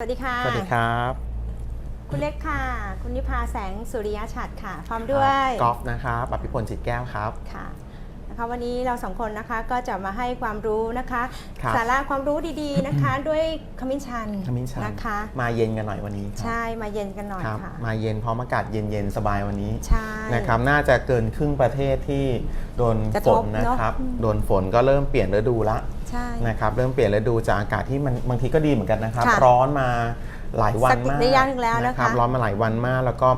สวัสดีค่ะ สวัสดีครับ คุณเล็กค่ะ คุณนิพาแสงสุริยะฉัตรค่ะ พร้อมด้วยกอล์ฟนะครับอภิพลจิตแก้วครับ ค่ะ นะคะวันนี้เราสองคนนะคะก็จะมาให้ความรู้นะคะครับสาระความรู้ดีๆนะคะ ด้วยขมิ้นชันขมิ้นชันนะคะ มาเย็นกันหน่อยวันนี้ครับใช่ มาเย็นกันหน่อยครับค่ะ มาเย็นพร้อมอากาศเย็นๆสบายวันนี้ ใช่ นะครับ น่าจะเกินครึ่งประเทศที่โดนกระฝทนบนะเนอะครับอืมโดนฝนก็เริ่มเปลี่ยนฤดูละ ใช่ นะครับเริ่มเปลี่ยนฤดูจากอากาศที่มันบางทีก็ดีเหมือนกันนะครับ ค่ะร้อนมาหลายวันสักมากระยะหนึ่งแล้วนะคะรับร้อนมาหลายวันมาก แล้วก็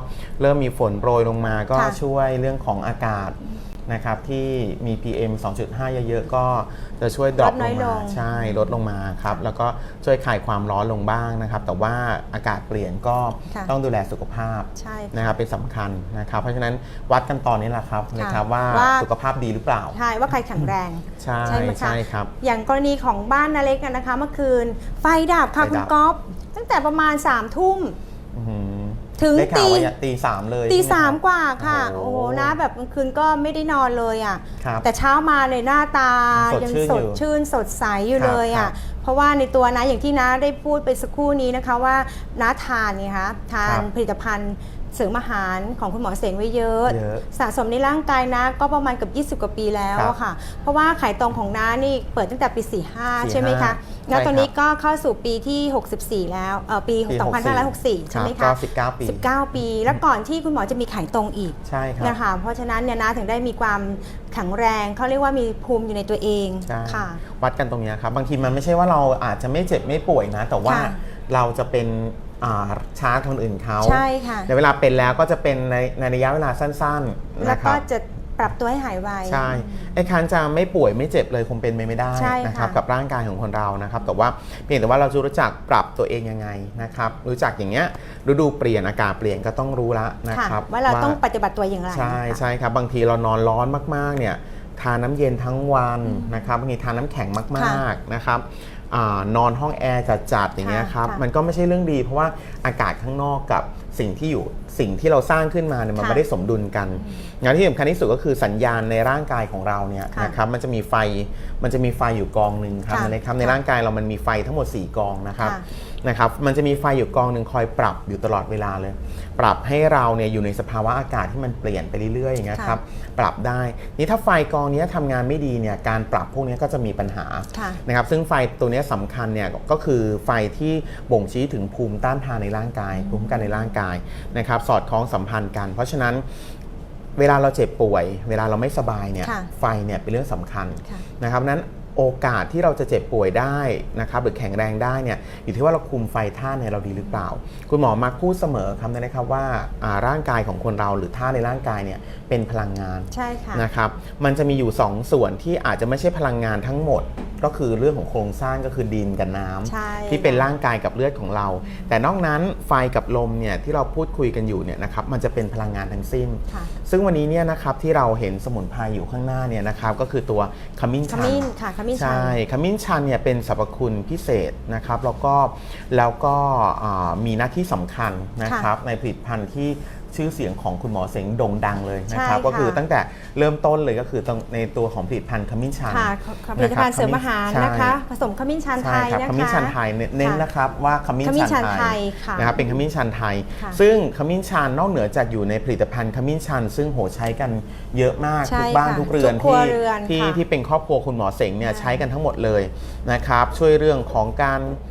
เริ่มมีฝนโปรยลงมาก็ค่ะช่วยเรื่องของอากาศ นะครับที่มี PM 2.5 เยอะๆ ก็จะช่วยดรอปลดลน้อยงลมา ง ใช่ลดลงมาครับ แล้วก็ช่วยคลายความร้อนลงบ้างนะครับ แต่ว่าอากาศเปลี่ยนก็ค่ะ ต้องดูแลสุขภาพใช่ค่ะนะครับเป็นสำคัญนะครับ เพราะฉะนั้นวัดกันตอนนี้แหละครับนะครับว่าว่า สุขภาพดีหรือเปล่า ใช่ว่าใครแข็งแรง ใช่ใช่ไหมคะ ใช่ครับ อย่างกรณีของบ้านนาเล็กกันนะคะ เมื่อคืน ไฟดับค่ะไฟคุณดับก๊อฟตั้งแต่ประมาณ3ามทุ่ม อื้อหือ ถึงได้ข่าวว่าตีอย่าตีสามเลยตีใช่ไหสามครับ กว่าค่ะ โอ้โอ้โห โหนะแบบกลางคืนก็ไม่ได้นอนเลยอะ ครับแต่เช้ามาเลยหน้าตาสดยังชื่นสอดยู่ชื่นสดใสอยู่ครับเลยครัอะบเพราะว่าในตัวนะอย่างที่น้าได้พูดไปสักครู่นี้นะคะว่าน้าทานไงคะทาครันบผลิตภัณฑ์ เสริมอาหารของคุณหมอเสงไว้เยอะ เยอะสะสมในร่างกายนะ ก็ประมาณเกับ20 กว่าปีแล้วครับอะค่ะ เพราะว่าขายตรงของน้านี่เปิดตั้งแต่ปี 45 ใช่ไหมคะ45แล้วตอนนี้ใช่ครับก็เข้าสู่ปีที่ 64 แล้วเออปี ปี2564 ใช่ไหมครัคะบก็19ปี 19 ปี แล้วก่อนที่คุณหมอจะมีขายตรงอีกใช่ครับ นะคะ เพราะฉะนั้นเนี่ยนะถึงได้มีความแข็งแรงเขาเรียกว่ามีภูมิอยู่ในตัวเองใช่ค่ะ วัดกันตรงเนี้ยครับ บางทีมันไม่ใช่ว่าเราอาจจะไม่เจ็บไม่ป่วยนะ แต่ว่าค่ะเราจะเป็นอ่า ช้าคนอื่นเขาใช่ค่ะในเวลาเป็นแล้วก็จะเป็นในในระยะเวลาสั้นๆแล้วนะคก็รับจะปรับตัวให้หายไวใช่ไอ้คันจะไม่ป่วยไม่เจ็บเลยคงเป็นไปไม่ได้ใช่นะครับค่ะกับร่างกายของคนเรานะครับแต่ว่าเพียงแต่ว่าเราจะรู้จักปรับตัวเองยังไงนะครับรู้จักอย่างเงี้ยฤดูเปลี่ยนอากาศเปลี่ยนก็ต้องรู้ละนะค่ะครับว่าเราต้องปฏิบัติตัวอย่างไรใช่นะคะใช่ครับบางทีเรานอนร้อนมากๆเนี่ยทานน้ำเย็นทั้งวันนะครับบางทีทานน้ำแข็งมากๆนะครับ อานอนห้องแอร์จัดๆอย่างเงี้ยครับค่ะมันก็ไม่ใช่เรื่องดี เพราะว่าอากาศข้างนอกกับสิ่งที่อยู่สิ่งที่เราสร้างขึ้นมาเนี่ยมันค่ะไม่ได้สมดุลกัน งานที่สำคัญที่สุดก็คือสัญญาณในร่างกายของเราเนี่ยค่ะนะครับมันจะมีไฟมันจะมีไฟอยู่กองหนึ่งครับค่ะนะครับในค่ะร่างกายเรามันมีไฟทั้งหมด 4 กองนะครับค่ะ นะครับมันจะมีไฟอยู่กองหนึ่งคอยปรับอยู่ตลอดเวลาเลย ปรับให้เราเนี่ยอยู่ในสภาวะอากาศที่มันเปลี่ยนไปเรื่อยๆอย่างเงี้ยครับปรับได้นี่ถ้าไฟกองเนี้ยทำงานไม่ดีเนี่ยการปรับพวกเนี้ยก็จะมีปัญหาค่ะนะครับซึ่งไฟตัวเนี้ยสำคัญเนี่ยก็คือไฟที่บ่งชี้ถึงภูมิต้านทานในร่างกายภูมิคุ้มกันในร่างกายนะครับสอดคล้องสัมพันธ์กัน เพราะฉะนั้นเวลาเราเจ็บป่วย เวลาเราไม่สบายเนี่ยค่ะไฟเนี่ยเป็นเรื่องสำคัญค่ะนะครับนั้น โอกาสที่เราจะเจ็บป่วยได้นะครับหรือแข็งแรงได้เนี่ยอยู่ที่ว่าเราคุมไฟท่าเนี่ยเราดีหรือเปล่า คุณหมอมักพูดเสมอคำนี้นะครับว่าอ่าร่างกายของคนเราหรือท่าในร่างกายเนี่ยเป็นพลังงานใช่ค่ะนะครับมันจะมีอยู่ 2 ส่วนที่อาจจะไม่ใช่พลังงานทั้งหมด ก็คือเรื่องของโครงสร้างก็คือดินกับน้ำใช่ที่เป็นร่างกายกับเลือดของเรา แต่นอกนั้นไฟกับลมเนี่ยที่เราพูดคุยกันอยู่เนี่ยนะครับมันจะเป็นพลังงานทั้งสิ้นค่ะซึ่งวันนี้เนี่ยนะครับที่เราเห็นสมุนไพรอยู่ข้างหน้าเนี่ยนะครับก็คือตัวขมิ้นขชันมิ้นค่ะขมิ้นชัน ใช่ขมิ้นชันเนี่ยเป็นสรรพคุณพิเศษนะครับ แล้วก็แล้วก็อ่ามีหน้าที่สำคัญนะครับในผลิตภัณฑ์ที่ ชื่อเสียงของคุณหมอเสงโด่งดังเลยนะครับ ใช่ค่ะ ก็คือตั้งแต่เริ่มต้นเลยก็คือตรงในตัวของผลิตภัณฑ์ขมิ้นชัน ค่ะผลิตภัณฑ์เสริมอาหารนะคะ ผสมขมิ้นชันไทใช่ยครับนะคะขมิ้นชันไทยเน้นเน้นค่ะนะครับว่าขมิ้นขมิ้นชัชันนไทไทยยค่ะนะครับเป็นขมิ้นชันไทย ค่ะซึ่งขมิ้นชันนอกเหนือจากอยู่ในผลิตภัณฑ์ขมิ้นชัน ซึ่งโหใช้กันเยอะมากใช่ทุกบ้านค่ะทุกเรือนทุกครัวที่เรือนที่ค่ะที่เป็นครอบครัวคุณหมอเสงเนี่ยค่ะใช้กันทั้งหมดเลยนะครับช่วยเรื่องของการอ่า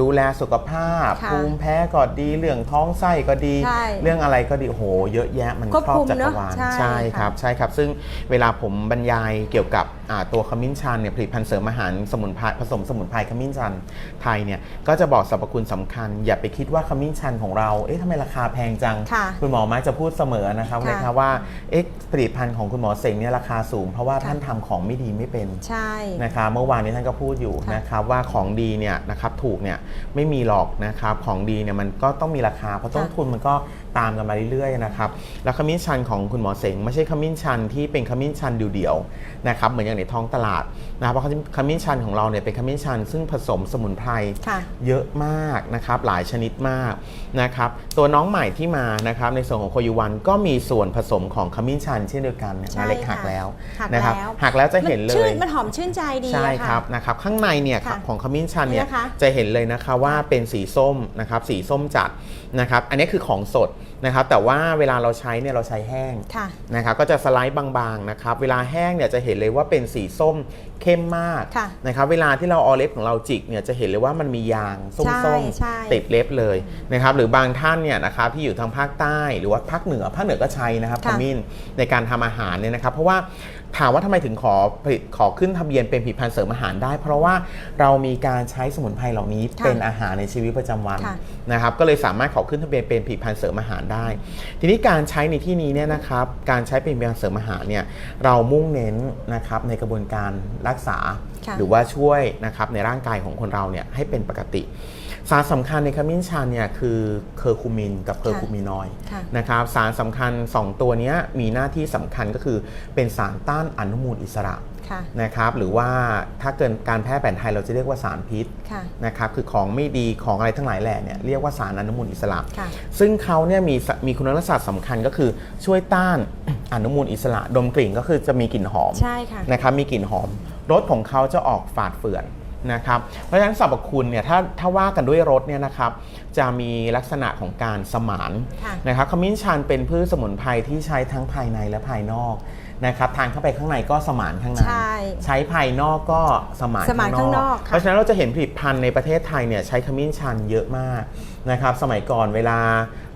ดูแลสุขภาพ ค่ะภูมิแพ้ก็ดีเรื่องท้องไส้ก็ดี ใช่เรื่องอะไรก็ดีโอ้โหเยอะแยะมันควบครอบคุมจักเนรอะวาลใช่ใช่ค่ะครับใช่ครับ ซึ่งเวลาผมบรรยายเกี่ยวกับอ่าตัวขมิ้นชันเนี่ยผลิตภัณฑ์เสริมอาหารสมุนไพรผสมสมุนไพรขมิ้นชันไทยเนี่ยก็จะบอกสรรพคุณสำคัญ อย่าไปคิดว่าขมิ้นชันของเราเอ๊ะทำไมราคาแพงจัง ค่ะณหมอมักจะพูดเสมอนะครับค่ะ นะครับว่าเอ๊ะผลิตภัณฑ์ของคุณหมอเสงเนี่ยราคาสูง เพราะว่าค่ะท่านทำของไม่ดีไม่เป็นใช่ นะครับเมื่อวานนี้ท่านก็พูดอยู่ค่ะ นะครับว่าของดีเนี่ยนะครับถูกเนี่ยไม่มีหรอกนะครับของดีเนี่ยมันก็ต้องมีราคาเพราะต้นทุนมันก็ ตามกันมาเรื่อยๆนะครับแล้วขมิ้นชันของคุณหมอเสงไม่ใช่ขมิ้นชันที่เป็นขมิ้นชันเดี่ยวๆนะครับเหมือนอย่างในท้องตลาดนะครับเพราะขมิ้นชันของเราเนี่ยเป็นขมิ้นชัน ซึ่งผสมสมุนไพรค่ะเยอะมากนะครับหลายชนิดมากนะครับตัวน้องใหม่ที่มานะครับในส่วนของโคยูวันก็มีส่วนผสมของขมิ้นชันเช่นเดียวกันเนี่ยใช่นาเล็กหักค่ะแล้วหักนะครับแล้วหักแล้วจะเห็นเลมัชื่ยมันหอมชื่นใจดีใช่อะะครับนะครับข้างในเนี่ยค่ะของขมิ้นชันเนี่ยนี่นะคะจะเห็นเลยนะคะว่าเป็นสีส้มนะครับสีส้มจัดนะครับอันนี้คือของสด นะครับแต่ว่าเวลาเราใช้เนี่ยเราใช้แห้งค่ะนะครับก็จะสไลด์บางๆนะครับเวลาแห้งเนี่ยจะเห็นเลยว่าเป็นสีส้มเข้มมากค่ะนะครับเวลาที่เราเอาเล็บของเราจิกเนี่ยจะเห็นเลยว่ามันมียางส้ใช่มใช่ๆติดเล็บเลยนะครับหรือบางท่านเนี่ยนะครับที่อยู่ทางภาคใต้หรือว่าภาคเหนือภาคเหนือก็ใช้นะครับขค่ะมิ้นในการทำอาหารเนี่ยนะครับ เพราะว่าถามว่าทำไมถึงขอผลิตขอขึ้นทะเบียนเป็นผลิตภัณฑ์เสริมอาหารได้ เพราะว่าเรามีการใช้สมุนไพรเหล่านี้ค่ะเป็นอาหารในชีวิตประจำวันค่ะนะครับก็เลยสามารถขอขึ้นทะเบียนเป็นผลิตภัณฑ์เสริมอาหารได้ ทีนี้การใช้ในที่นี้เนี่ยนะครับการใช้เป็นผลิตภัณฑ์เสริมอาหารเนี่ยเรามุ่งเน้นนะครับในกระบวนการรักษาค่ะหรือว่าช่วยนะครับในร่างกายของคนเราเนี่ยให้เป็นปกติ สารสำคัญในขมิ้นชันเนี่ยคือเคอร์คูมินกับเคอร์คูมินอยด์ค่ะ นะครับสารสำคัญ 2 ตัวเนี้ยมีหน้าที่สำคัญก็คือเป็นสารต้านอนุมูลอิสระค่ะ นะครับหรือว่าถ้าเกิดการแพทย์แผนไทยเราจะเรียกว่าสารพิษค่ะ นะครับคือของไม่ดีของอะไรทั้งหลายแหล่เนี่ยเรียกว่าสารอนุมูลอิสระ ค่ะ ซึ่งเขาเนี่ยมีสมีคุณลักษณะสำคัญก็คือช่วยต้าน อนุมูลอิสระดมกลิ่นก็คือจะมีกลิ่นหอมใช่ค่ะ นะครับมีกลิ่นหอมรสของเขาจะออกฝาดเฟื่อน นะครับเพราะฉะนั้นสรรพคุณเนี่ยถ้าถ้าว่ากันด้วยรสเนี่ยนะครับจะมีลักษณะของการสมานค่ะนะครับขมิ้นชันเป็นพืชสมุนไพรที่ใช้ทั้งภายในและภายนอกนะครับทานเข้าไปข้างในก็สมานข้างในใช่ใช้ภายนอกก็สมานสมานข้างนอกค่ะเพราะฉะนั้นเราจะเห็นผลิตภัณฑ์ในประเทศไทยเนี่ยใช้ขมิ้นชันเยอะมากนะครับสมัยก่อนเวลา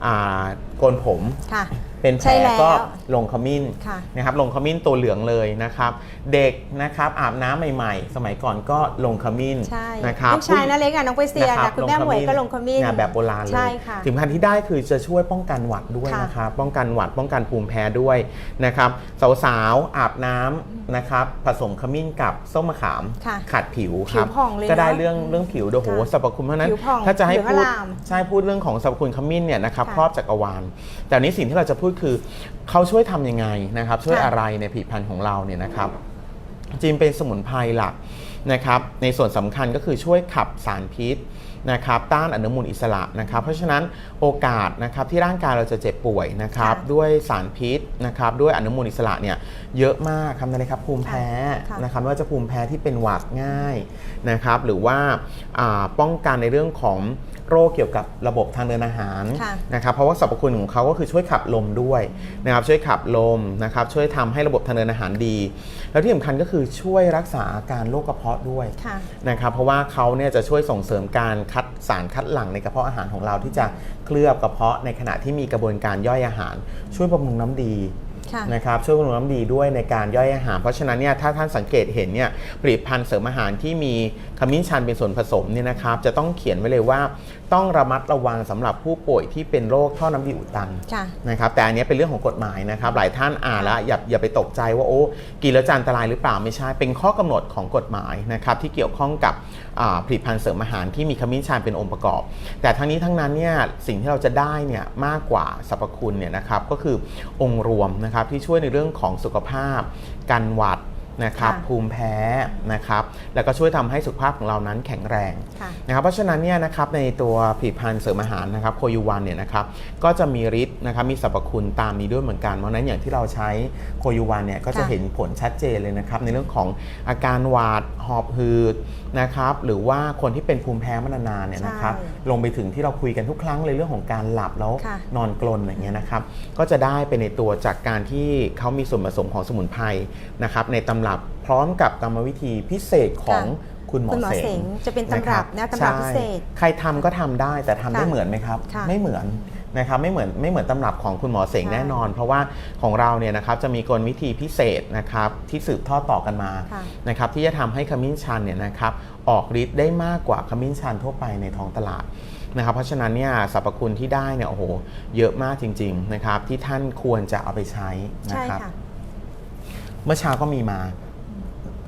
อ่าโกนผมค่ะ เป็นแผใช่ลแล้วก็ลงขมิ้นค่ะนะครับลงขมิ้นตัวเหลืองเลยนะครับ เด็กนะครับอาบน้ำใหม่ ๆ สมัยก่อนก็ลงขมิ้นใช่นะครับลูกชายน่าเล็กอะน้องไปเซียนะนะคุณแม่หมวยก็ลงขมิ้นงานแบบโบราณเลยใช่ค่ะถึงพันที่ได้คือจะช่วยป้องกันหวัดด้วยค่ะ นะครับป้องกันหวัดป้องกันภูมิแพ้ด้วยนะครับสาวๆอาบน้ำนะครับผสมขมิ้นกับส้มมะขามค่ะขัดผิวครับ ผิวผ่องเลยก็ได้เนอะเรื่องเรื่องผิวโดยโหค่ะสรรพคุณเพราะฉะนั้น ผิวผ่องถ้าจะให้ผิวพูดอลามใช่พูดเรื่องของสรรพคุณขมิ้นเนี่ยนะครับค่ะครอบจักรวาลแต่อันนี้สิ่งที่เราจะพูดคือเขาช่วยทำยังไงนะครับ ช่วยค่ะอะไรในผลิตภัณฑ์ของเราเนี่ยนะครับจริงเป็นสมุนไพรหลักนะครับ ในส่วนสำคัญก็คือช่วยขับสารพิษ นะครับต้านอนุมูลอิสระนะครับเพราะฉะนั้นโอกาสนะครับที่ร่างกายเราจะเจ็บป่วยนะครับค่ะด้วยสารพิษนะครับด้วยอนุมูลอิสระเนี่ยเยอะมากครับนั่นเลยครับภูมิแพ้ค่ะนะครับไม่ว่าจะภูมิแพ้ที่เป็นหวัดง่ายนะครับหรือว่าอ่าป้องกันในเรื่องของ โรคเกี่ยวกับระบบทางเดินอาหารค่ะนะครับเพราะว่าสรรพคุณของเขาก็คือช่วยขับลมด้วยนะครับช่วยขับลมนะครับช่วยทำให้ระบบทางเดินอาหารดี แล้วที่สำคัญก็คือช่วยรักษาอาการโรคกระเพาะด้วยค่ะนะครับเพราะว่าเขาเนี่ยจะช่วยส่งเสริมการคัดสารคัดหลั่งในกระเพาะอาหารของเราที่จะเคลือบกระเพาะในขณะที่มีกระบวนการย่อยอาหาร ช่วยบำรุงน้ำดีค่ะนะครับช่วยบำรุงน้ำดีด้วยในการย่อยอาหาร เพราะฉะนั้นเนี่ยถ้าท่านสังเกตเห็นเนี่ยผลิตภัณฑ์เสริมอาหารที่มีข มิ้นชันเป็นส่วนผสมเนี่ยนะครับจะต้องเขียนไว้เลยว่า ต้องระมัดระวังสำหรับผู้ป่วยที่เป็นโรคท่อน้ำดีอุดตันค่ะนะครับแต่อันเนี้ยเป็นเรื่องของกฎหมายนะครับหลายท่านอ่านแล้วอย่าอย่าไปตกใจว่าโอ้กินแล้วจะอันตรายหรือเปล่าไม่ใช่ เป็นข้อกำหนดของกฎหมายนะครับที่เกี่ยวข้องกับอ่าผลิตภัณฑ์เสริมอาหารที่มีขมิ้นชันเป็นองค์ประกอบ แต่ทั้งนี้ทั้งนั้นเนี่ยสิ่งที่เราจะได้เนี่ยมากกว่าสรรพคุณเนี่ยนะครับก็คือองค์รวมนะครับที่ช่วยในเรื่องของสุขภาพกันหวัด นะครับค่ะภูมิแพ้นะครับแล้วก็ช่วยทำให้สุขภาพของเรานั้นแข็งแรงค่ะนะครับเพราะฉะนั้นเนี่ยนะครับในตัวผลิตภัณฑ์เสริมอาหารนะครับโคยูวันเนี่ยนะครับก็จะมีฤทธิ์นะครับมีสรรพคุณตามนี้ด้วยเหมือนกันเพราะฉะนั้นอย่างที่เราใช้โคยูวันเนี่ยก็จะค่ะเห็นผลชัดเจนเลยนะครับในเรื่องของอาการหวาดหอบหืดนะครับหรือว่าคนที่เป็นภูมิแพ้มานานๆเนี่ยนะครับใช่ลงไปถึงที่เราคุยกันทุกครั้งเลยเรื่องของการหลับแล้วค่ะนอนกลนอะไรเงี้ยนะครับก็จะได้ไปในตัวจากการที่เขามีส่วนผสมของสมุนไพรนะครับในตำรับพร้อมกับกรรมวิธีพิเศษของค่ะคุณหมอคุณหมอเสเสงงจะเป็นตำรับนะตำรับพิเศษ ใช่ใครทำก็ทำได้แต่ทำได้ค่ะเหมือนไหมครับ ค่ะไม่เหมือนนะครับไม่เหมือนไม่เหมือนตำรับของคุณหมอเสงใช่แน่นอน เพราะว่าของเราเนี่ยนะครับจะมีกลวิธีพิเศษนะครับที่สืบทอดต่อกันมาค่ะนะครับที่จะทำให้ขมิ้นชันเนี่ยนะครับออกฤทธิ์ได้มากกว่าขมิ้นชันทั่วไปในท้องตลาดนะครับเพราะฉะนั้นเนี่ยสรรพคุณที่ได้เนี่ยโอ้โหเยอะมากจริงๆนะครับที่ท่านควรจะเอาไปใช้นะใช่ครับ ค่ะ เมื่อเช้าก็มีมา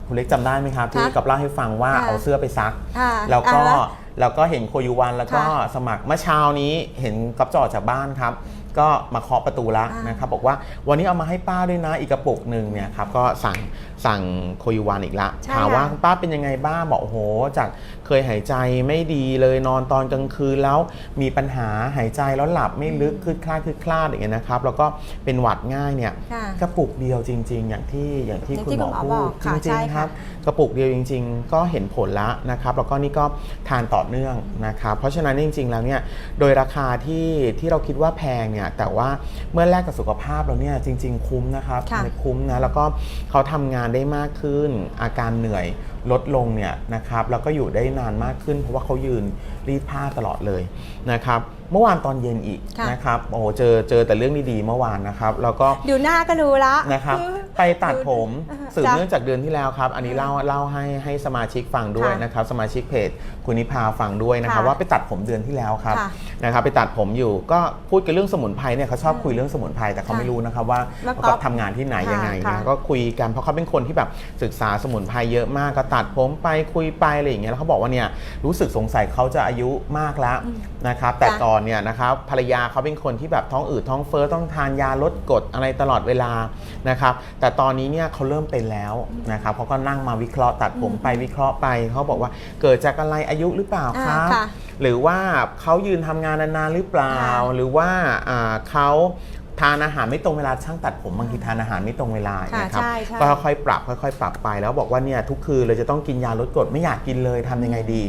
คุณเล็กจำได้ไหมครับ ที่ค่ะกับเล่าให้ฟังว่าค่ะเอาเสื้อไปซัก ค่ะแล้วก็อะแล้วก็เห็นโคยูวันแล้วก็ค่ะสมัครเมื่อเช้านี้เห็นกับจอดจากบ้านครับ ก็มาเคาะประตูละอ่านนะครับบอกว่าวันนี้เอามาให้ป้าด้วยนะอีกกระปุกหนึ่งเนี่ยครับก็สั่งสั่งโคยูวันอีกละใช่ถามว่าค่ะ คุณป้าเป็นยังไงบ้างบอกโอ้โหจากเคยหายใจไม่ดีเลยนอนตอนกลางคืนแล้วมีปัญหาหายใจแล้วหลับไม่ลึกคลืดคลาดคลืดคลาดอย่างเงี้ยนะครับ แล้วก็เป็นหวัดง่ายเนี่ยค่ะกระปุกเดียวจริง ๆ อย่างที่อย่างที่อย่างคุณที่หมอคุณหมอพูบอดกจค่ะริใช่งๆค่ะครับ กระปุกเดียวจริง ๆ ก็เห็นผลแล้วนะครับ แล้วก็นี่ก็ทานต่อเนื่องนะครับ เพราะฉะนั้นจริง ๆ แล้วเนี่ยโดยราคาที่ที่เราคิดว่าแพงเนี่ยแต่ว่าเมื่อแลกกับสุขภาพเราเนี่ยจริง ๆ คุ้มนะครับค่ะ คุ้มนะแล้วก็เขาทำงานได้มากขึ้น อาการเหนื่อยลดลงเนี่ยนะครับแล้วก็อยู่ได้นานมากขึ้น เพราะว่าเขายืนรีดผ้าตลอดเลยนะครับเมื่อวานตอนเย็นอีกค่ะนะครับโอ้โหเจอเจอแต่เรื่องดีๆเมื่อวานนะครับ แล้วก็ดูหน้าก็ดูละ นะครับ ไปตัดผมอ่าสืบจ้ะ เนื่องจากเดือนที่แล้วครับ อันนี้เล่าเล่าให้ให้สมาชิกฟังด้วยค่ะนะครับ สมาชิกเพจคุณนิพาฟังด้วยนะครับ ค่ะว่าไปตัดผมเดือนที่แล้วครับ ค่ะ นะครับไปตัดผมอยู่ก็พูดกันเรื่องสมุนไพรเนี่ยเขาชอบคุยเรื่องสมุนไพรแต่เขาค่ะไม่รู้นะครับว่าแล้วเขาก็ทำงานที่ไหนค่ะยังไงค่ะนะก็คุยกันเพราะเขาเป็นคนที่แบบศึกษาสมุนไพรเยอะมากก็ตัดผมไปคุยไปอะไรอย่างเงี้ยแล้วเขาบอกว่าเนี่ยรู้สึกสงสัยเขาจะอายุมากแล้วนะครับแต่จ้ะก่อนเนี่ยนะครับภรรยาเขาเป็นคนที่แบบท้องอืดท้องเฟ้อต้องทานยาลดกรดอะไรตลอดเวลานะครับแต่ตอนนี้เนี่ยเขาเริ่มเป็นแล้วนะครับเขาก็นั่งมาวิเคราะห์ตัดผมไปวิเคราะห์ไปเขาบอกว่าเกิดจากอะไรอายุหรือเปล่าคอ่ารับ ค่ะหรือว่าเขายืนทำงานนานๆหรือเปล่าค่ะหรือว่าอ่าเขาทานอาหารไม่ตรงเวลาช่างตัดผมบางทีทานอาหารไม่ตรงเวลาค่ะนะครับใช่ใช่ก็ค่อยๆปรับค่อยๆ ปรับไปแล้วบอกว่าเนี่ยทุกคืนเลยจะต้องกินยาลดกรดไม่อยากกินเลยทำยังไงดี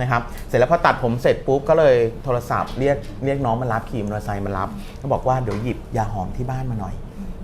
นะครับเสร็จแล้วพอตัดผมเสร็จปุ๊บก็เลยโทรศัพท์เรียกเรียกน้องมารับขี่มอเตอร์ไซค์มารับก็บอกว่าเดี๋ยวหยิบยาหอมที่บ้านมาหน่อย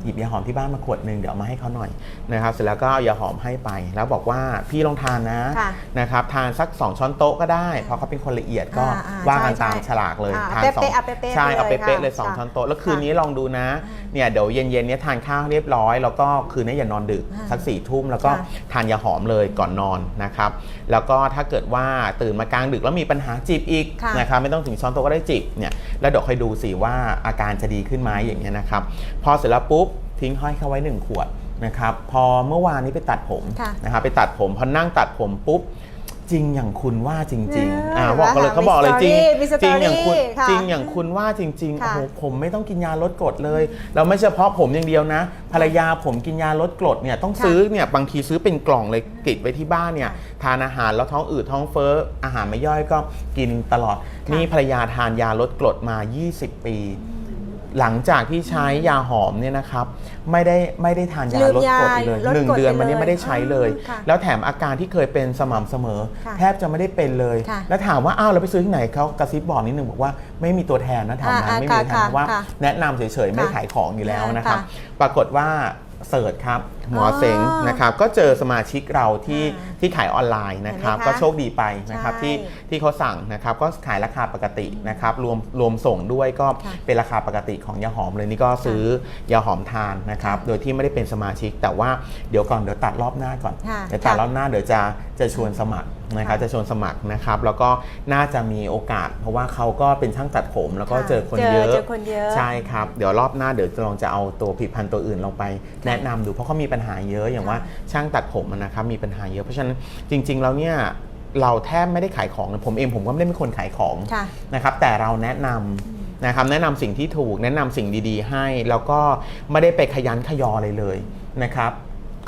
หยิบยาหอมที่บ้านมาขวดหนึ่งเดี๋ยวเอามาให้เขาหน่อยนะครับเสร็จแล้วก็เอายาหอมให้ไป แล้วบอกว่าพี่ลองทานนะค่ะนะครับทานสัก 2 ช้อนโต๊ะก็ได้ เพราะเขาเป็นคนละเอียดก็อ่าอ่าว่ากันใช่ตามใช่ฉลากเลยอ่าทานเป๊ะๆสองเอาเป๊ะๆใช่ไปเลยเอาเป๊ะๆเลยค่ะ2ช้อนโต๊ะแล้วคืนค่ะนี้ลองดูนะเนี่ยเดี๋ยวเย็นๆเนี้ยทานข้าวเรียบร้อย แล้วก็คืนนี้อย่านอนดึกอ่าสักสี่ทุ่มแล้วก็ ค่ะ ทานยาหอมเลยก่อนนอนนะครับ แล้วก็ถ้าเกิดว่าตื่นมากลางดึกแล้วมีปัญหาจีบอีกค่ะนะครับไม่ต้องถึงช้อนโต๊ะก็ได้จีบเนี่ยแล้วเดี๋ยวค่อยดูสิว่าอาการจะดีขึ้นไหมอย่างเงี้ยนะครับ พอเสร็จแล้วปุ๊บ ทิ้งห้อยเข้าไว้หนึ่งขวดนะครับพอเมื่อวานนี้ไปตัดผมค่ะนะครับไปตัดผมพอนั่งตัดผมปุ๊บจริงอย่างคุณว่าจริงเอๆออ่าเห็นไหมบอกเลยคะเขาบอกเลยจริงมีสตจอริรี่งอย่างคุณค่ะจริงอย่างคุณว่าจริงๆโอ้ค่ะโหผมไม่ต้องกินยาลดกรดเลยแล้วไม่เฉพาะผมอย่างเดียวนะ ภรรยาผมกินยาลดกรดเนี่ยต้องค่ะซื้อเนี่ยบางทีซื้อเป็นกล่องเลยติดไว้ที่บ้านเนี่ยค่ะทานอาหารแล้วท้องอืดท้องเฟ้ออาหารไม่ย่อยก็กินตลอดค่ะนี่ภรรยาทานยาลดกรดมา 20 ปี หลังจากที่ใช้ยาหอมเนี่ยนะครับไม่ได้ไม่ได้ทานยาลืมลดกรดอีกเลยยาลดหนึ่งกรดเดือนไปมานี้เลยไม่ได้ใช้เลย อืมค่ะแล้วแถมอาการที่เคยเป็นสม่ำเสมอ ค่ะแทบจะไม่ได้เป็นเลย ค่ะแล้วถามว่าอ้าวเราไปซื้อที่ไหนเขากระซิบบอกนิดนึงบอกว่าไม่มีตัวแทนนะแถวนั้นอ่าไม่มีตัวแทนค่ะเพราะว่า ค่ะแนะนำเฉยๆไม่ค่ะขายของอยู่แล้วนะครับค่ะปรากฏว่าเสิร์ชครับ หมอออเซ็งนะครับก็เจอสมาชิกเราที่อ่าที่ขายออนไลน์นะครับเห็นไหมคะก็โชคดีไปนะครับใช่ที่ที่เขาสั่งนะครับก็ขายราคาปกตินะครับรวมรวมส่งด้วยก็ค่ะเป็นราคาปกติของยาหอมเลยนี่ก็ซื้อยาหอมทานนะครับโดยที่ไม่ได้เป็นสมาชิก แต่ว่าเดี๋ยวก่อนเดี๋ยวตัดรอบหน้าก่อนค่ะเดี๋ยวตัดค่ะรอบหน้าเดี๋ยวจะจะชวนสมัครนะครับค่ะจะชวนสมัครนะครับแล้วก็น่าจะมีโอกาส เพราะว่าเขาก็เป็นช่างตัดผม แล้วก็ค่ะเจอคนเจอเยอะเจอคนเยอะใช่ครับเดี๋ยวรอบหน้าเดี๋ยวจะลองจะเอาตัวผลิตภัณฑ์ตัวอื่นลงไป แนะนำดูเพราะเขามีปัญหาเยอะอย่างค่ะว่าช่างตัดผมอะนะครับมีปัญหาเยอะเพราะฉะนั้นจริง ๆ แล้วเนี่ยเราแทบไม่ได้ขายของเลยผมเองผมก็ไม่ได้เป็นคนขายของค่ะนะครับแต่เราแนะนำนะครับแนะนำสิ่งที่ถูกแนะนำสิ่งดีๆ ให้ แล้วก็ไม่ได้ไปขยันขยออะไรเลยนะครับ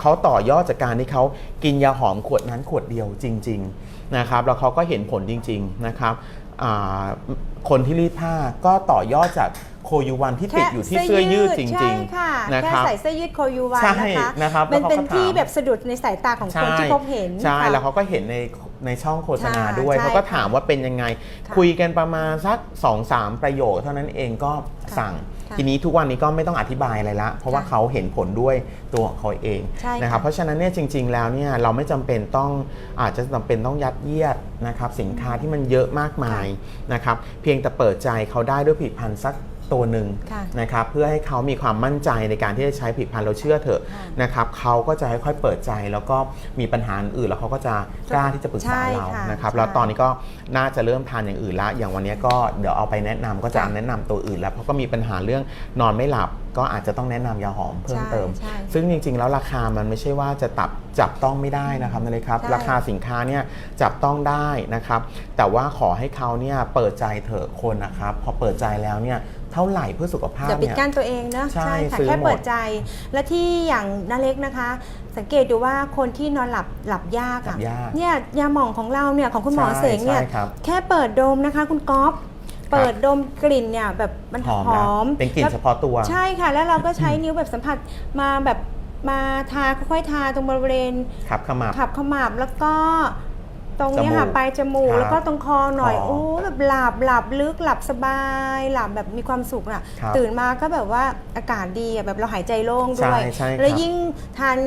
เขาต่อยอดจากการที่เขากินยาหอมขวดนั้นขวดเดียวจริง ๆนะครับ แล้วเขาก็เห็นผลจริง ๆนะครับอ่าคนที่รีดผ้าก็ต่อยอดจาก โคยูวันที่ติดอยู่ที่เสื้อยืดจใช่ริงค่ะๆนะแค่ครับใส่เสื้อยืดโคยูวันใช่นะคะนะครับมันแล้วเขาเป็นก็ถามที่แบบสะดุดในสายตาของคนที่พบเห็นใช่ค่ะแล้วเขาก็เห็นในในช่องโฆษณาค่ะด้วยใช่เขาก็ถามว่าเป็นยังไงค่ะคุยกันประมาณสัก2อสามประโยคเท่านั้นเองก็สั่งค่ะทีนี้ทุกวันนี้ก็ไม่ต้องอธิบายอะไรละ เพราะว่าค่ะเขาเห็นผลด้วยตัวของเขาเองใช่ค่ะนะครับเพราะฉะนั้นเนี่ยจริง ๆ แล้วเนี่ยเราไม่จำเป็นต้องอาจจะจำเป็นต้องยัดเยียดนะครับสินค้าที่มันเยอะมากมายนะครับเพียงแต่เปิดใจเขาได้ด้วยผลิตภัณฑ์สัก ตัวหนึ่งค่ะนะครับเพื่อให้เขามีความมั่นใจในการที่จะใช้ผลิตภัณฑ์เราเชื่อเถอะค่ะนะครับเขาก็จะค่อยๆเปิดใจแล้วก็มีปัญหาอื่นแล้วเขาก็จะกล้าที่จะปรึกษาใช่เราค่ะนะครับใช่แล้วตอนนี้ก็น่าจะเริ่มทานอย่างอื่นละอย่างวันนี้ก็เดี๋ยวเอาไปแนะนำก็จะค่ะแนะนำตัวอื่นแล้วเพราะก็มีปัญหาเรื่องนอนไม่หลับก็อาจจะต้องแนะนำยาหอมเพิ่มเติมใช่ใช่ซึ่งจริง ๆ แล้วราคามันไม่ใช่ว่าจะตับจับต้องไม่ได้นะครับนั่นเลยครับใช่ราคาสินค้าเนี่ยจับต้องได้นะครับ แต่ว่าขอให้เขาเนี่ยเปิดใจเถอะคนนะครับ พอเปิดใจแล้วเนี่ย เท่าไหร่เพื่อสุขภาพอย่าปิดเนี่ย กั้นตัวเองนะใช่ค่ะซื้อแค่หมด เปิดใจ และที่อย่างนาเล็กนะคะ สังเกตดูว่าคนที่นอนหลับหลับยากหลัอะบยากเนี่ยยาหม่องของเราเนี่ยของคุณหมอใช่เสงเนี่ยใช่ครับ แค่เปิดดมนะคะคุณก๊อฟเปิดดมกลิ่นเนี่ยแบบมันหหออมมนะเป็นกลิ่นแล้วเฉพาะตัว ใช่ค่ะ แล้วเราก็ใช้นิ้วแบบสัมผัสมาแบบมาทาค่อยๆทาตรงบริเวณ ครับขมับ ขับขมับแล้วก็ ตรงเนี้ยจมูค่ะกปลายจมูก ครับแล้วก็ตรงคอหน่อย คอโอ้แบบหลับหลับลึกหลับสบายหลับแบบมีความสุขน่ะ ครับตื่นมาก็แบบว่าอากาศดีอะแบบเราหายใจโล่งด้วย ใช่ใช่ครับแล้วยิ่งทาน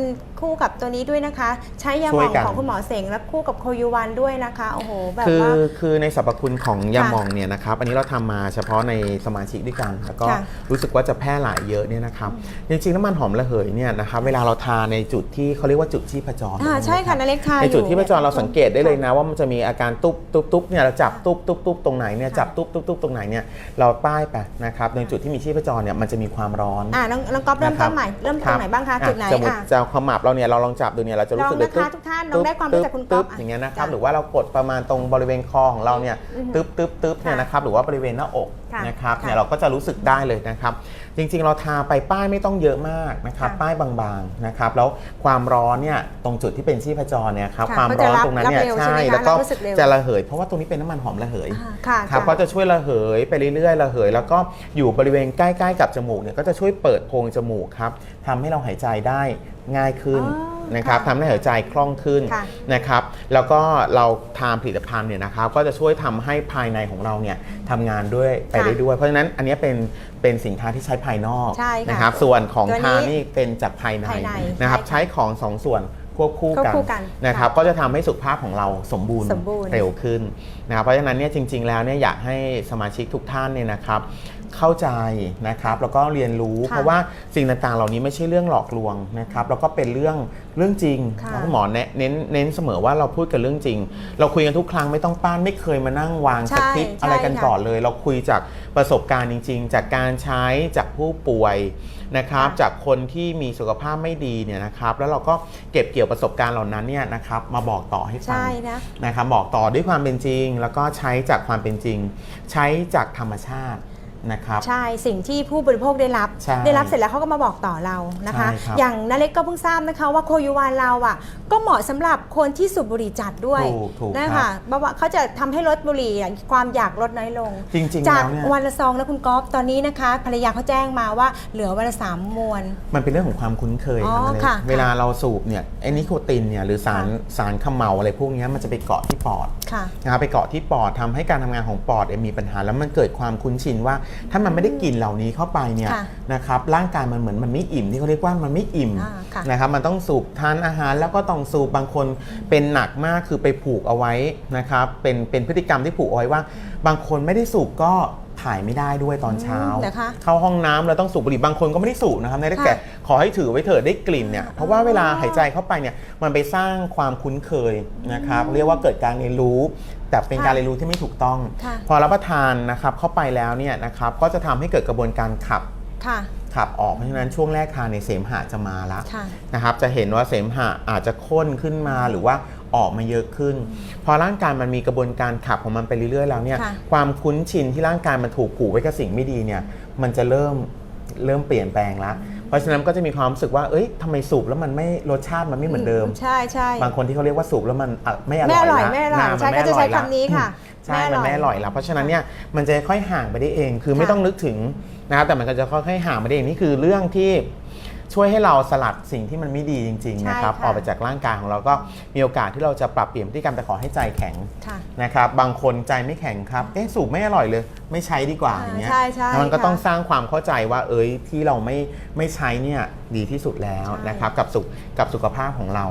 คู่กับตัวนี้ด้วยนะคะ ใช้ยาหมช่วอยงกัน ของคุณหมอเสงและคู่กับโคยูวันด้วยนะคะโอ้โหแบบคือว่า คือในสรรพคุณของยาค่ะหมองเนี่ยนะครับอันนี้เราทำมาเฉพาะในสมาชิกด้วยกันแล้วก็ค่ะรู้สึกว่าจะแพร่หลายเยอะเนี่ยนะครับจริงๆน้ำมันหอมระเหยเนี่ยนะครับเวลาเราทาในจุดที่เขาเรียกว่าจุดชีพจรอ่าใช่ค่ะนาเล็กทาในจุดอยู่ที่พจรเราสังเกตได้เลยนะว่ามันจะมีอาการตุ๊บตุ๊บตุ๊บเนี่ยเราจับตุ๊บตุ๊บตุ๊บตรงไหนเนี่ยค่ะ จับตุ๊บตุ๊บตุ๊บตรงไหนเนี่ยเราป้ายไปนะครับในจุดที่มีชีพจรเนี่ยมันจะมีความร้อน อ่าน้องน้องก๊อฟเริ่มนะครัต้บนใหม่เริ่มตรงไหนบ้างคะอ่จุดไหนสมมติอะ จะขมับเราเนี่ยเราลองจับดูเนี่ยเราจะรู้สึกเลยลองนะคะทุกท่านลองได้ความรู้จากคุณก๊อฟตึ๊บอย่างเงี้ยนะครับจ้ะหรือว่าเรากดประมาณตรงบริเวณคอของเราเนี่ยอือหือตึ๊บตึ๊บตึ๊บเนี่ยค่ะนะครับหรือว่าบริเวณหน้าอกค่ะนะครับค่ะเนี่ยเราก็จะรู้สึกได้เลยนะครับ จริงๆ เราทาไปป้ายไม่ต้องเยอะมากนะครับค่ะป้ายบางๆนะครับแล้วความร้อนเนี่ยตรงจุดที่เป็นชีพจรเนี่ยครับค่ะความก็จะร้อนรับตรงนั้นเนี่ยรับเร็วใช่ไหมคะแล้วก็รับรู้สึกเร็ว จะระเหย เพราะว่าตรงนี้เป็นน้ำมันหอมระเหย อ่าค่ะครับจ้ะก็จะช่วยระเหยไปเรื่อยๆระเหย แล้วก็อยู่บริเวณใกล้ ๆ กับจมูกเนี่ยก็จะช่วยเปิดโพรงจมูกครับทำให้เราหายใจได้ง่ายขึ้นอ๋อ นะครับค่ะทำให้หายใจคล่องขึ้นค่ะนะครับแล้วก็เราทานผลิตภัณฑ์เนี่ยนะครับก็จะช่วยทำให้ภายในของเราเนี่ยทำงานด้วยไปค่ะได้ด้วย เพราะฉะนั้นอันเนี้ยเป็นเป็นสินค้าที่ใช้ภายนอกใช่ค่ะนะครับส่วนของตัวนี้ทานนี่เป็นจากภายในภายในนะครับใช่ค่ะใช้ของสองส่วนควบคู่ควบกันคู่กันนะครับค่ะก็จะทำให้สุขภาพของเราสมบูรณ์สมบูรณ์เร็วขึ้นนะครับเพราะฉะนั้นเนี่ยจริง ๆ แล้วเนี่ยอยากให้สมาชิกทุกท่านเนี่ยนะครับ เข้าใจนะครับแล้วก็เรียนรู้ค่ะเพราะว่าสิ่งต่างๆ เหล่านี้ไม่ใช่เรื่องหลอกลวงนะครับแล้วก็เป็นเรื่องเรื่องจริงค่ะแล้วคุณหมอเน้นเน้นเน้นเสมอว่าเราพูดกันเรื่องจริง เราคุยกันทุกครั้งไม่ต้องป้านไม่เคยมานั่งวางสใช่คริปต์ใช่อะไรกันค่ะก่อนเลย เราคุยจากประสบการณ์จริง ๆ จากการใช้จากผู้ป่วยนะครับค่ะจากคนที่มีสุขภาพไม่ดีเนี่ยนะครับแล้วเราก็เก็บเกี่ยวประสบการณ์เหล่านั้นเนี่ยนะครับมาบอกต่อให้ฟังใช่นะนะครับบอกต่อด้วยความเป็นจริง แล้วก็ใช้จากความเป็นจริง ใช้จากธรรมชาติ นะครับ ใช่สิ่งที่ผู้บริโภคได้รับ ใช่ได้รับเสร็จแล้วเขาก็มาบอกต่อเรานะคะ ใช่ครับอย่างนาเล็กก็เพิ่งทราบนะคะว่าโคยูวานเราอะก็เหมาะสำหรับคนที่สูบบุหรี่จัดด้วยถูกถูกนะครับคะเพราะว่าเขาจะทำให้ลดบุหรี่อะความอยากลดน้อยลง จริง ๆ จากแล้วเนี่ย วันละซองแล้วคุณก๊อฟตอนนี้นะคะ ภรรยาเขาแจ้งมาว่าเหลือวันละสามมวน มันเป็นเรื่องของความคุ้นเคยอ๋อครับนั่นเองค่ะเวลาเราสูบเนี่ยไอ้นิโคตินเนี่ยหรือสารค่ะ สารเขมเหลาอะไรพวกเนี้ยมันจะไปเกาะที่ปอดค่ะ นะครับไปเกาะที่ปอดทำให้การทำงานของปอดเนี่ยมีปัญหาแล้วมันเกิดความคุ้นชินว่าถ้ามันไม่ได้กลิ่นเหล่านี้เข้าไปเนี่ยค่ะนะครับร่างกายมันเหมือนมันไม่อิ่มที่เขาเรียกว่ามันไม่อิ่มอ่าค่ะนะครับมันต้องสูบทานอาหารแล้วก็ต้องสูบบางคนเป็นหนักมากคือไปผูกเอาไว้นะครับเป็นเป็นพฤติกรรมที่ผูกเอาไว้ว่า บางคนไม่ได้สูบก็ ถ่ายไม่ได้ด้วยตอนเช้าอืมเหรอคะ เข้าห้องน้ำแล้วต้องสูบบุหรี่บางคนก็ไม่ได้สูบนะครับในแต่ค่ะ ขอให้ถือไว้เถอะได้กลิ่นเนี่ยเพราะว่าเวลาหายใจเข้าไปเนี่ยมันไปสร้างความคุ้นเคยนะครับเรียกว่าเกิดการเรียนรู้ แต่เป็นค่ะการเรียนรู้ที่ไม่ถูกต้อง ค่ะ พอรับประทานนะครับเข้าไปแล้วเนี่ยนะครับก็จะทำให้เกิดกระบวนการขับค่ะ ขับออกเพราะฉะนั้นช่วงแรกทานในยเสมหะจะมาละค่ะ นะครับจะเห็นว่าเสมหะอาจจะข้นขึ้นมาหรือว่า ออกมาเยอะขึ้น พอร่างกายมันมีกระบวนการขับของมันไปเรื่อยๆแล้วเนี่ยค่ะความคุ้นชินที่ร่างกายมันถูกผูกไว้กับสิ่งไม่ดีเนี่ยมันจะเริ่มเริ่มเปลี่ยนแปลงละเพราะฉะนั้นก็จะมีความรู้สึกว่า เอ้ยทำไมสูบแล้วมันไม่รสชาติมันไม่เหมือนเดิม ใช่ใช่บางคนที่เขาเรียกว่าสูบแล้วมันอะไม่อร่ไม่อยอร่อยละไม่อร่อยหน้าใช่มันก็ไม่จะอร่ใช้อยละคำนี้ค่ะ ใช่ มันไม่อร่อยแล้วเพราะฉะนั้นเนี่ยมันจะค่อยห่างไปได้เอง คือไม่ค่ะต้องนึกถึงนะครับแต่มันก็จะค่อยๆห่างไปได้เองนี่คือเรื่องที่ ช่วยให้เราสลัดสิ่งที่มันไม่ดีจริงๆนะครับใช่ค่ะออกไปจากร่างกายของเราก็มีโอกาสที่เราจะปรับเปลี่ยนพฤติกรรมแต่ขอให้ใจแข็งค่ะนะครับบางคนใจไม่แข็งครับเอ๊ะสูบไม่อร่อยเลย ไม่ใช้ดีกว่าอย่างเงี้ยใช่ใช่แล้วมันก็ค่ะ ต้อง สร้างความเข้าใจว่าเอ้ยที่เราไม่ไม่ใช้เนี่ยดีที่สุดแล้วใช่นะครับกับสุขกับสุขภาพของเรา